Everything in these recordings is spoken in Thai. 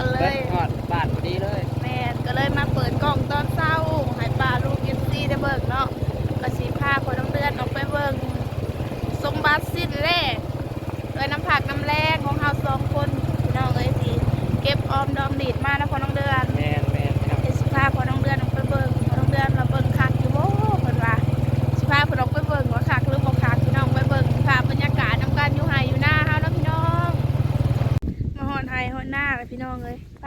แบดเลย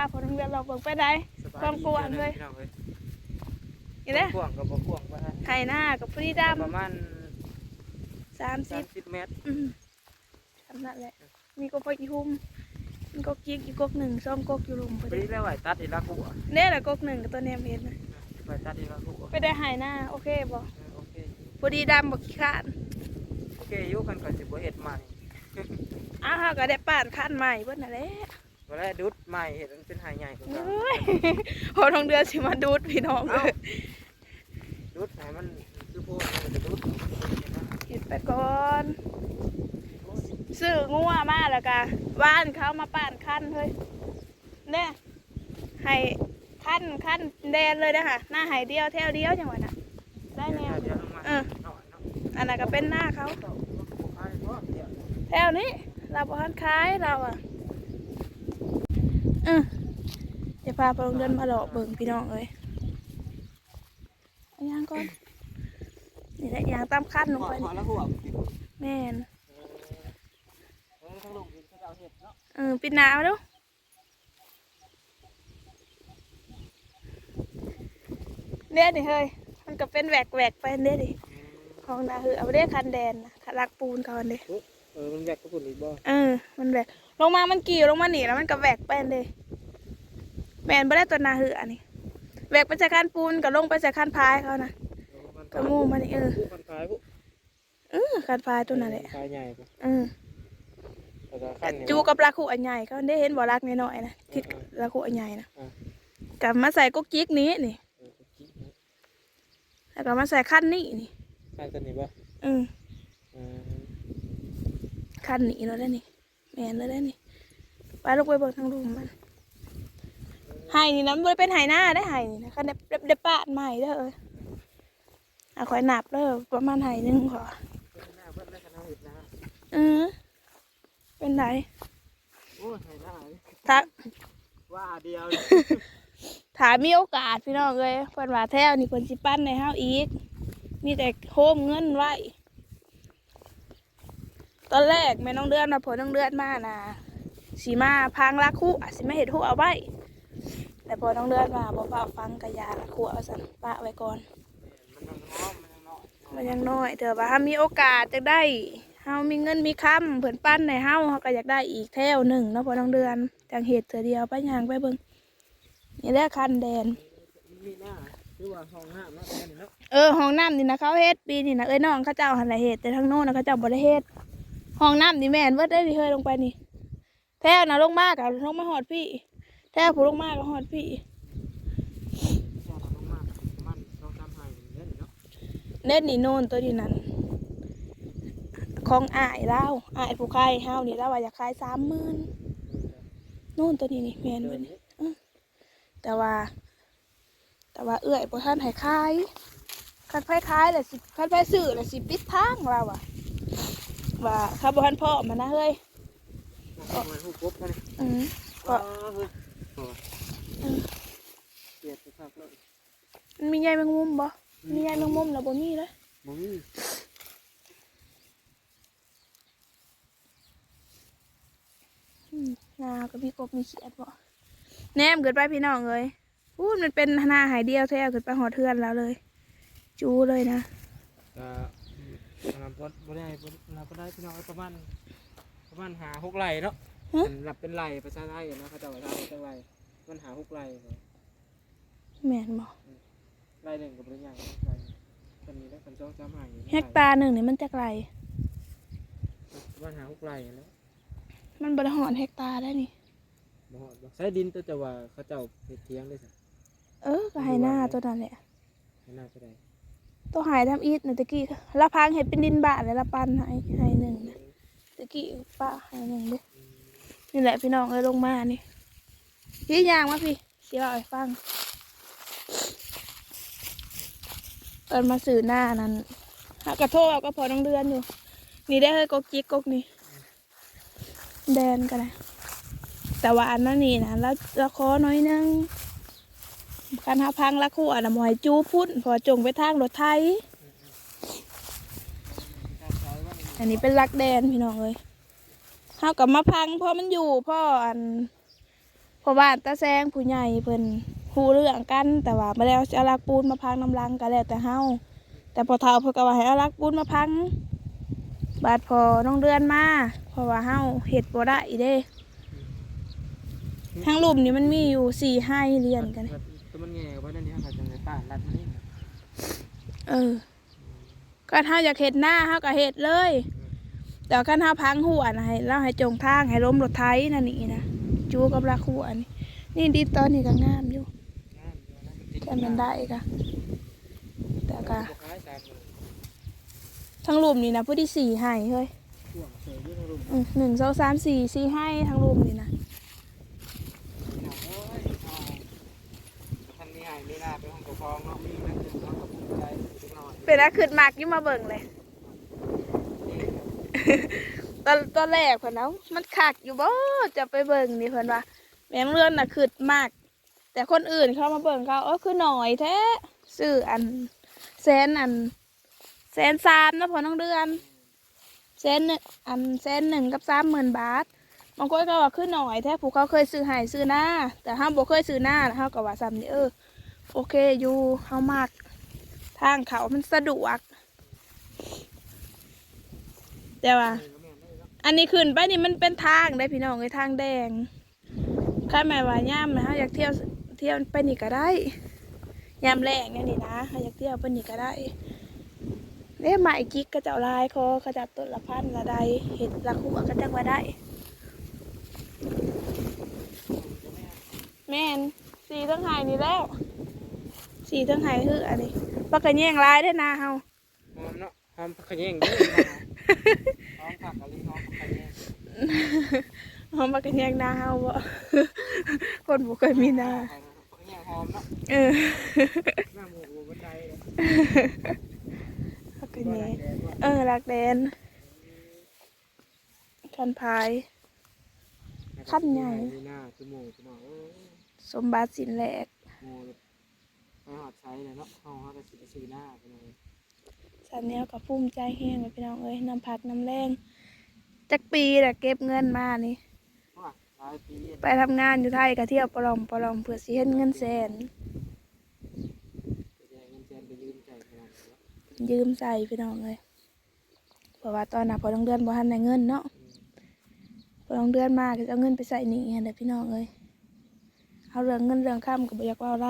าพอน้องเดือนเราเบิ่งไปได้ความกว้างเลยพี่น้องเอ้ยนี่เด้กว้างกับบ่กว้างว่าฮะไห้หน้ากับพรีดประมาณำ30 30เมตรอืมทำนั่นแหละมีกบอีหุ่มมีกบกิ๊กอีกกกหนึ่งซ่องกกอยู่หลุมพอพอดีดีแล้วไหวตัดอีกละกูอะเนี่ยแหละกกหนึ่งกับตัวแนมเห็นนะไหวตัดอีกละกูอะไปได้ไห้หน้าโอเคบ่เออโอเคพอดีดำบ่ขี้ขลาดโอเคอยู่กันก่อนสิบ่เฮ็ดใหม่อ้าวเฮาก็ได้ป่านคันใหม่เบิดนั่นแหละ บ่ได้ดุดใหม่เฮ็ดมันเป็นหายใหญ่กว่าเก่าเฮ้ยพอทองเดือนสิมาดูดพี่น้องเลเอ้ายดุดให้มันคือพวกมันจะดุดกินไปก่อนซื้องัวมาแล้วก็ว่านเขามาป่านคันเฮ้ยเนี่ยให้คันคันแดนเลยนะคะหน้าใหายเดียวแถวเดียวจังหวะน่ะได้แนวเดี๋ยวลงมาเออหน่อยเนาะอันนั้นก็เป็นหน้าเขาเอาเอาเอาเดี๋ยวแถวนี้เราบอลคล้ายเราอะ เออจะพาพอทองเดือนมาหลอกเบิ่งพี่น้องเอ้ยเอายางก่อนนี่แหละยางตามคันลงไปพอแล้วหัวแม่นเออทั้งลงดินทั้งเอาเห็ดเนาะเออปิดหนาวดูเด้ดิเฮ้ยมันก็เป็นแหวกแหวกๆไปเด้ดิของนาคือเอาเด้คันแดนนะคันลักปูนก่อนเด้เออมันแยกกับปุ่นอีกบ่เออมันแหวกลงมามันกี่ลงมาหนีแล้วมันก็แหวกไปเด้ แมนไม่ได้ตัวนาคืออันนี้แหวกไปจากคันปูนก็ลงไปจากคันพายเขานะก็มูมานี่เออผู้คนขายผู้เออคันพายตัวนั้นแหละขายใหญ่ปุ๊เออแต่ก็ขั้นนี่จูกับลาคูอันใหญ่เขาได้เห็นบ่อรักน้อยๆนะทิศลาคูอันใหญ่นะอ่ากลับมาใส่กุ๊กกิ๊กนี้นี่เออกิ๊กนะแล้วก็มาใส่ขั้นนี้นี่ขั้นตัวนี้บ่อืมเออขั้นนี้แล้วได้นี่แมนแล้วได้นี่ไปลงไปเบิกทางรูมมัน ไห้นี่นะมันบ่ได้เป็นไห้หน้าได้ไห้นี่นะคันได้ได้ได้ปาดใหม่เด้อเอ้ยเอาข่อยนับเด้อประมาณไห้หนึงขอหน้าเพิ่นได้ขนาดเห็ดนะเออเป็นไหนโอ้ยให้หน้านี่ถ้า ว่าเดียวถ้ามีโอกาสพี่น้องเอ้ยเพิ่นว่าแถวนี่เพิ่นสิปั้นในเฮาอีก มีแต่โฮมเงินไว้ ตอนแรกแม่น้องเดือนมาผลน้องเดือนมานะสีมาพังลักคู่สิมาเห็ดหัวเอาไว้ แต่พอน้องเดือนมาบอกว่าฟังกระยาลักคู่เอาสันปะไว้ก่อน มันยังน้อยเถอะว่าถ้ามีโอกาสจะได้เฮามีเงินมีคำเผื่นปั้นในเฮาเฮาก็อยากได้อีกแถวหนึ่งเนาะพอน้องเดือนจังเห็ดเถอเดียวไปย่างไปเบิ่งนี่แหละคันแดนมีหน้าคือว่าห้องน้ำเนาะแม่นี่เนาะเออห้องน้ำนี่นะเขาเฮ็ดปีนี่นะเอ้ยน้องเขาเจ้าหันลายเฮ็ดแต่ทางโน้นนะเขาเจ้าบ่ได้เฮ็ดห้องน้ำนี่แม่นเบิดได้ดิเฮ้ยลงไปนี่แท้นะลงมากอะลงมาหอดพี่ แท้ผู้ลงมากก็หอดพี่ชอบลงมามันต้องทำให้เล่นเนาะเน็ตนี่โน่นตัวนี้นั่นของอ้ายเล่าอ้ายผู้ขายเฮานี่เล่าว่าอยากขายสามหมื่นโน่นตัวนี้นี่แม่นเบิดนี่อื้อแต่ว่า แต่ว่าเอื้อยบ่ทันให้ขายคันไผขายแหละสิคันไผซื้อแหละสิปิดทางเราอะว่าข้าบ่ทันพ่อมานะเฮ้ยเอาไว้หูกบมานี่อืมก็เฮ้ยโอเกลียดสุภาพเลยมันมีใยแมงมุมบ่มีใยแมงมุมแล้วบ่มีเลยบ่มีนาก็มีกบมีเขียดบ่แนมเกิดไปพี่น้องเลยพูดมันเป็นนาหายเดียวแท้เกิดไปหอเทือนแล้วเลย จูเลยนะนำบ่บ่ได้นำบ่ได้พี่น้องประมาณประมาณหาหกไร่เนาะ ฮะหลับเป็นไร่ภาษาไทยนะเขาจะว่าทำเป็นไร่มันหาหกไร่แม่นบ่ไร่หนึ่งกับไร่ใหญ่ไร่คนนี้ได้คนจ้องจำหายอยู่เฮกตาร์หนึ่งนี่มันจะไกลมันหาหกไร่แล้วมันบ่ได้หอนเฮกตาร์ได้นี่บ่ฮอดบ่ใช้ดินแต่จะว่าเขาเจ้าเฮ็ดเถียงได้ซะเออก็ให้หน้าตัวนั้นแหละให้น่าจะได้ตัวหายทำอีทนะตะกี้ละพังให้เป็นดินบาทแล้วละปันให้ให้หนึ่งนะตะกี้ป้าให้หนึ่งเด้อืม นี่แหละพี่น้องเอ้ยลงมานี่พี่ยางมาพี่เสียเอาให้ฟังเอินมาสื่อหน้านั้นหากระโทษเอาก็พอน้องเดือนอยู่ นี่ได้ให้กกจิกกกนี่แดนกันนะแต่ว่าอันนั้นนี่นะแล้วละคอน้อยนึงการหาพังละคู่อันนะหมอยจูพุ่นพอจงไปทางรถไทย อันนี้เป็นลักแดนพี่น้องเลย เฮากับมาพังเพราะมันอยู่พ่ออันพ่อบ้านตาแซงผู้ใหญ่เพิ่นฮู้เรื่องกัน แต่ว่ามาแล้วจะเอาลักปูนมาพังน้ำลังก็แล้วแต่เฮาแต่พอเฒ่าเพิ่นก็ว่าให้เอาลักปูนมาพัง บาดพอน้องเดือนมาเพราะว่าเฮาเฮ็ดบ่ได้เด้ทั้งลุ่มนี่มันมีอยู่สี่ให้เรียนกัน ตัวมันแง่ไว้นั่นนี่ค่ะจังได๋ป้ารัดมันนี่เออ ก็ถ้าอยากเห็ดหน้าเฮาก็เห็ดเลย แต่คันเฮาพังหัวนะให้เราให้จงทางให้ล้มรถไถนั่นนี่นะจูกับรักหัวนี่นี่ดีตอนนี้ก็งามอยู่แค่มันได้ก็แต่ก็ทั้งรูมนี่นะผู้ที่สี่ให้เฮ้ยอืมหนึ่งสองสามสี่สี่ให้ทั้งรูมนี่นะท่านมีให้มีหน้าเป็นของปกครองเนาะมีนั่นคือเขากับภูมิใจเล็กน้อยเป็นอะไรขึ้นมากยิ่งมาเบิ่งเลย ตอนตอนแรกเพิ่นเอามันคักอยู่บ่จะไปเบิ่งนี่เพิ่นว่า แมงเลื่อนน่ะขึ้นมาก แต่คนอื่นเข้ามาเบิ่งเขาเออคือหน่อยแท้ซื้ออันแสนอันแสนสามนะพอน้องเดือนแสนหนึ่งอันแสนหนึ่งกับสามหมื่นบาทบางคนก็ว่าคือหน่อยแท้ผู้เขาเคยซื้อให้ซื้อหน้า แต่ห้ามบ่เคยซื้อหน้าเฮาก็ว่าซ้ำนี่เออโอเคอยู่เฮามาก ทางเขามันสะดวก แต่ว่า อันนี้ขึ้นไปนี่มันเป็นทางได้พี่น้องเลยทางแดงข้าหมายว่าย่ามนะฮะอยากเที่ยวเที่ยวไปนี่ก็ได้ยามแรงเนี่ยนี่นะอยากเที่ยวไปนี่ก็ได้เนี่ยหมายกิ๊กก็จะเอาลายคอขาจะต้นละพันละใดเห็ดละคู่ก็จะว่าได้ แม่นสีทั้งหายนี่แล้วสีทั้งหายคืออันนี้ปากกระแยงลายได้นาเฮาหอมเนาะหอมผักขะแยงด้อ หอมผักอะไรหอมผักขะแยงเฮาปากกระแยงนาเฮาบ่คนบ่เคยมีนาผักขะแยงหอมเนาะเออหน้าหมูบันไดปากกระแยงเออรักแดนคันพายขั้นใหญ่มีหน้าคือหมูคือหมูสมบัติสินแหลกหมูไปหอดใช้เลยเนาะเฮาเฮาก็สิไปซื้อหน้าไปเลย สันเนี้ยกับภูมิใจแห้งเลยพี่น้องเอ้ยน้ำพักน้ำแรงจักปีแต่เก็บเงินมานี่ หลายปีไปทำงานอยู่ไทยก็เที่ยวปลอมปลอมเพื่อสิเห็นเงินแสนแยงเงินแสนไปยืมใจขนาดนี้ยืมใส่พี่น้องเลยเพราะว่าตอนน่ะพอต้องเดือนบ่ทันได้เงินเนาะ พอต้องเดือนมาก็จะเอาเงินไปใส่หนี้ให้ได้พี่น้องเอ้ยเอาเรื่องเงินเรื่องข้ามก็บ่อยากว่าอะไร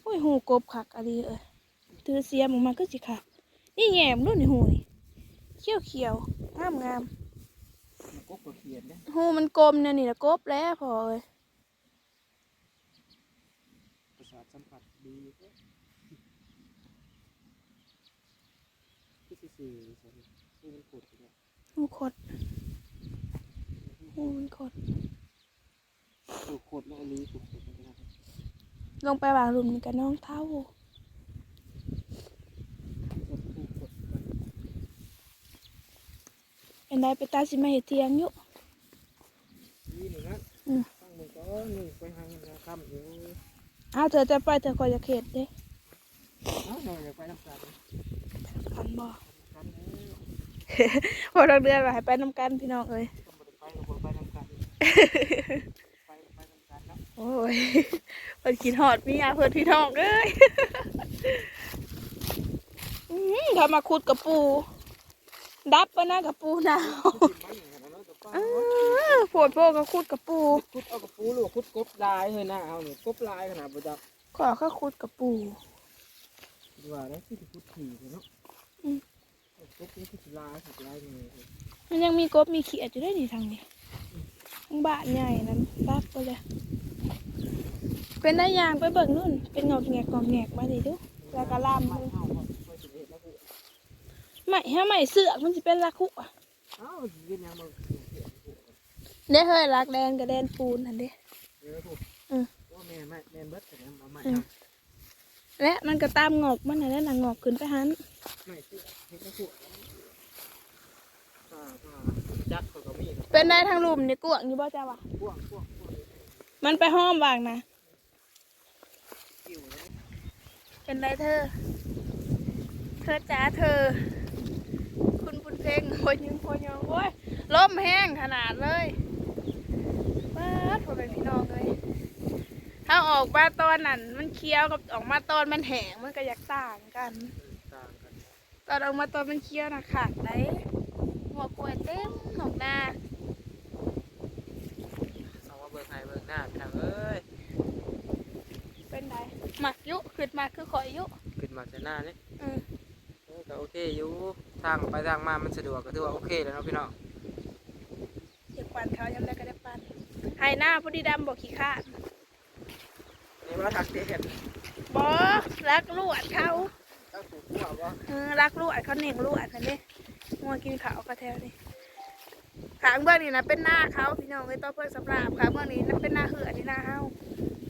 โอ้ยหูกบขักอะไรเอ้ย ถือเสียมออกมาก็สิขักนี่แง่มด้วยนี่หูนี่เขียวเขียวงามงามกบก็เขียนเด้หูมันกลมเนี่ยนี่ละกบแล้วพอเอ้ยประสาทสัมผัสดีเด้ที่สิสี่สิที่มันขุดอยู่เนี่ยหูขดหูมันขดขุดขุดแล้วอันนี้ขุดขุดแล้วนะครับลงไปวางหลุมนี่กับน้องเท้า ขุดขุดขุดกัน เป็นได้ไปตาสิมาเห็ดเทียงอยู่นี่หนึ่งนะอืมตั้งมือก็หนึ่งไปหางนะคำอยู่อ้าวเธอจะไปเธอคอยจะเข็ดเด้เอ้าหน่อยเดี๋ยวไปน้ำกันคันบ่กันเอ้ยพอดอกเดือนว่าให้ไปน้ำกันพี่น้องเอ้ยต้องไปไปกับไปน้ำกันไปไปน้ำกันเนาะโอ้ยเพิ่นกินหอดมีอาเพิ่นพี่น้องเอ้ยอื้อถ้ามาขุดกับปู ดับปะนะกับปูหนาวขุดมันอย่างนั้นเนาะแต่ป้าเออปวดโพก็ขุดกับปูขุดเอากับปูหรือว่าขุดกบลายเลยนะเอาเนี่ยกบลายขนาดประจับขอข้าขุดกับปูว่าแล้วที่ขุดถี่เลยเนาะอืมกบนี่คือลายขุดลายเลยมันยังมีกบมีเขียดอยู่ด้วยนี่ทางนี้ทั้งบ้านใหญ่นั้นรักไปเลยเป็นได้ยางไปเบิ่งนู่นเป็นงอกแงกงอกแงกมาดิดูแล้วก็ล่ามไม่มือ เข้าบ่ไม่สิเฮ็ดแล้วกู ไม่ถ้าไม่เสือกมันจะเป็นลักคุอะเอ้าเฮ็ดหยังบ่เฮ็ดกูเด้เฮ้ยลักแดนกับแดนปูนอันเด้เออกูอืมโอ้แม่ไม่แม่นเบิดแต่เนี่ยเอาใหม่อืมและมันก็ตามงอกมันน่ะแล้วน่ะงอกขึ้นไปหันไม่สิเฮ็ดแล้วกูอ่าอ่าจักเขาก็มีเป็นได้ทางลุมนี่กวางอยู่บ่จ้าวะพวกพวกพวกมันไปห้อมวางนะกิ้วเลยเป็นไรเธอ เธอจ๋าเธอคุณบุญ เพ่งโอยยิงโอยยงโอ้ยล้มแห้งขนาดเลยป้าดพ่อแม่พี่น้องเลยถ้าออกมาตอนนั้นมันเคี้ยวกับออกมาตอนมันแห้งมันก็อยากต่างกันต่างกันตอนออกมาตอนมันเคี้ยวนะขาดไหนหัวกล้วยเต็มหนองนาเอามาเบิ่งให้เบิ่งหน้าพี่น้องเอ้ยเป็นไรหมักยุขึ้นมาคือข่อยยุขึ้นมาจะหน้านี่อืมเออก็โอเคอยู่ ทางไปทางมามันสะดวกก็ถือว่าโอเคแล้วเนาะพี่น้องอยากปั่นเขายังได้ก็ได้ปั่นไฮหน้าพอดีดำบอกขี้ขาดนี่ว่าทักเด็ดบอรักลวดเขาตั้งถูกหัวว่าเออรักลวดเขาเหน่งลวดนั่นเด้งัวกินขาวกระแทวนี่ขางเบื้องนี่นะเป็นหน้าเขาพี่น้องไอ้ตัวเพื่อนสำหรับขางเบื้องนี้นั่นเป็นหน้าเหือนี่หน้าเฮา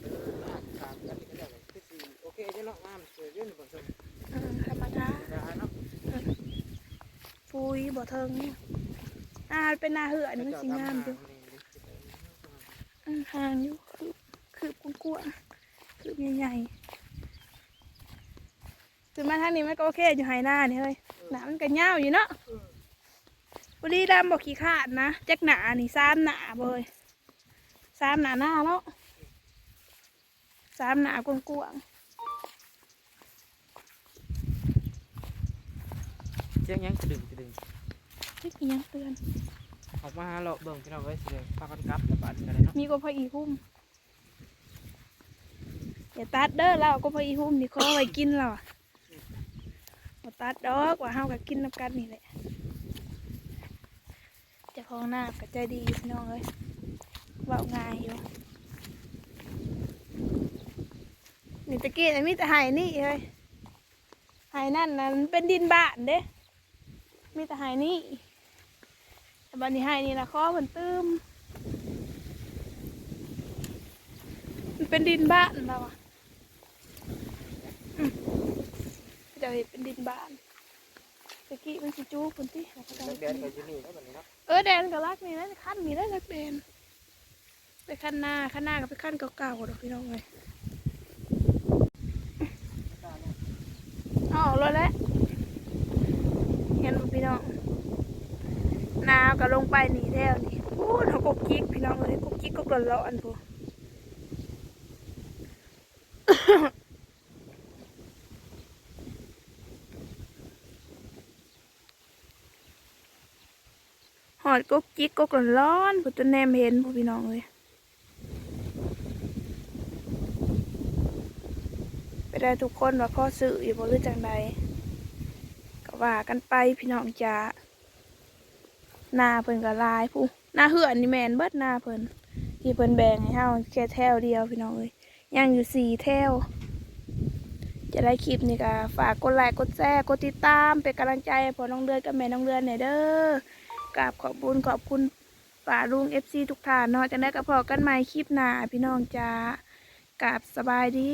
เออหน้าตามกันนี่ก็ได้คือสิโอเคเจ้าเนาะงามสวยเรื่องบ่สม เออธรรมดา ได้เนาะ ปุยบ่เทิงอ่าเป็นนาเหือนี่มันสิงามอยู่ห่างอยู่คือคืบกว้างๆคืบใหญ่ๆถึงมาทางนี้มันก็โอเคอยู่ไฮหน้านี่เฮ้ยหนามันก็ยาวอยู่เนาะบุรีรัมย์บอกขี้ขาดนะแจ็คหนานี่สามหนาเบยสามหนาหน้าเนาะสามหนากวาง เจ้ายังกระดึงกระดึงๆนี่ยังเตือน ออกมาหาเราเบิ่งพี่น้องไว้สิเด้อพากันกลับแต่บ้านกันเลยเนาะมีก็พออีหุ้มอย่าตัดเด้อเราก็พออีหุ้มนี่ขอไว้กินเราอะบ่ตัดดอกว่าเฮากับกินน้ำกันนี่แหละเจะพองหน้าก็ใจดีพี่น้องเอ้ยเบาง่ายอยู่นี่ตะกี้น่ะมีแต่ไห้นี่เอ้ยไห้นั่นน่ะมันเป็นดินบ้านเด้ มีแต่ไห้นี่แต่บัดนี้ไห้นี่นะข้อมันตื้มมันเป็นดินบ้านเราอะอืมเดี๋ยวเห็นเป็นดินบ้านตะกี้มันสิจูคนที่แดนก็อยู่นี่แล้วบัดนี้เนาะเออแดนก็รักนี่นะขั้นนี่ได้รักแดนไปขั้นหน้าขั้นหน้าก็ไปขั้นเก่าๆดอกพี่น้องเลยอ๋อรถแล้ว เห็นพี่น้องนาก็ลงไปนี่แล้วนี่โอ้เขากกจิกพี่น้องเลยกุกจิกก็ร้อนพวหอดกุ๊กจิกกุ๊กร้อนๆผู้จนแนมเห็นผู้พี่น้องเลยไปได้ทุกคนว่าข้อสื่ออยู่บ่หรือจังใด ว่ากันไปพี่น้องจ้าหน้าเพิ่นก็ลายผู้หน้าเหือนนี่แมนเบิดหน้าเพิ่นที่เพิ่นแบ่งให้เฮาแค่แถวเดียวพี่น้องเอ้ยยังอยู่สี่แถวจะได้คลิปนี่ก็ฝากกดไลค์กดแชร์กดติดตามเป็นกำลังใจให้พ่อน้องเดือนกับแม่น้องเดือนหน่ยเด้อกราบขอบุญขอบคุณป่าลุงเอฟซีทุกท่านเนาะจะได้กระพอกันใหม่คลิปหน้าพี่น้องจ้ากราบสบายดี